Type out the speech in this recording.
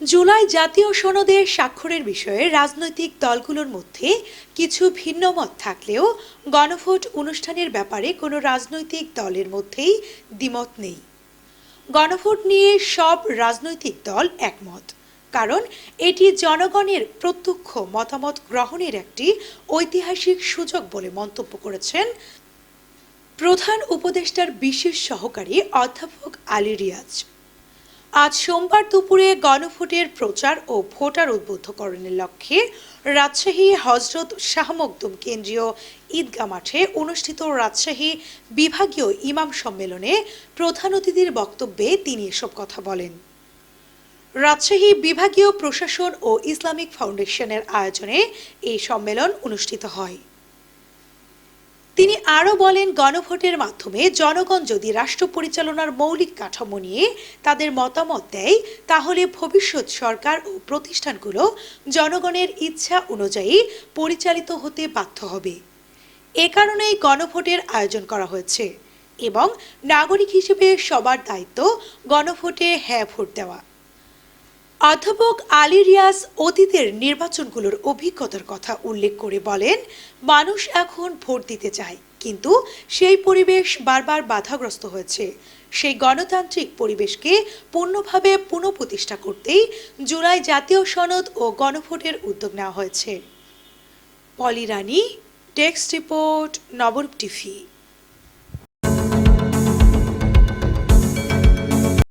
জুলাই জাতীয় সনদে স্বাক্ষরের বিষয়ে রাজনৈতিক দলগুলোর মধ্যে কিছু ভিন্নমত থাকলেও গণভোট অনুষ্ঠানের ব্যাপারে কোনো রাজনৈতিক দলের মধ্যেই দ্বিমত নেই। গণভোট নিয়ে সব রাজনৈতিক দল একমত, কারণ এটি জনগণের প্রত্যক্ষ মতামত গ্রহণের একটি ঐতিহাসিক সুযোগ বলে মন্তব্য করেছেন প্রধান উপদেষ্টার বিশেষ সহকারী অধ্যাপক আলী রিয়াজ। আজ সোমবার দুপুরে গণভোটের প্রচার ও ভোটার উদ্বুদ্ধকরণের লক্ষ্যে রাজশাহী হজরত শাহ মখদুম কেন্দ্রীয় ঈদগা মাঠে অনুষ্ঠিত রাজশাহী বিভাগীয় ইমাম সম্মেলনে প্রধান অতিথির বক্তব্যে তিনি এসব কথা বলেন। রাজশাহী বিভাগীয় প্রশাসন ও ইসলামিক ফাউন্ডেশনের আয়োজনে এই সম্মেলন অনুষ্ঠিত হয়। তিনি আরও বলেন, গণভোটের মাধ্যমে জনগণ যদি রাষ্ট্র পরিচালনার মৌলিক কাঠামো নিয়ে তাদের মতামত দেয়, তাহলে ভবিষ্যৎ সরকার ও প্রতিষ্ঠানগুলো জনগণের ইচ্ছা অনুযায়ী পরিচালিত হতে বাধ্য হবে। এ কারণেই গণভোটের আয়োজন করা হয়েছে এবং নাগরিক হিসেবে সবার দায়িত্ব গণভোটে হ্যাঁ ভোট দেওয়া। অধ্যাপক আলী রিয়াজ অতীতের নির্বাচনগুলোর অভিজ্ঞতার কথা উল্লেখ করে বলেন, মানুষ এখন ভোট দিতে চায়, কিন্তু সেই পরিবেশ বারবার বাধাগ্রস্ত হয়েছে। সেই গণতান্ত্রিক পরিবেশকে পূর্ণভাবে পুনঃপ্রতিষ্ঠা করতেই জুলাই জাতীয় সনদ ও গণভোটের উদ্যোগ নেওয়া হয়েছে। Poli Rani text report, Nabarup TV.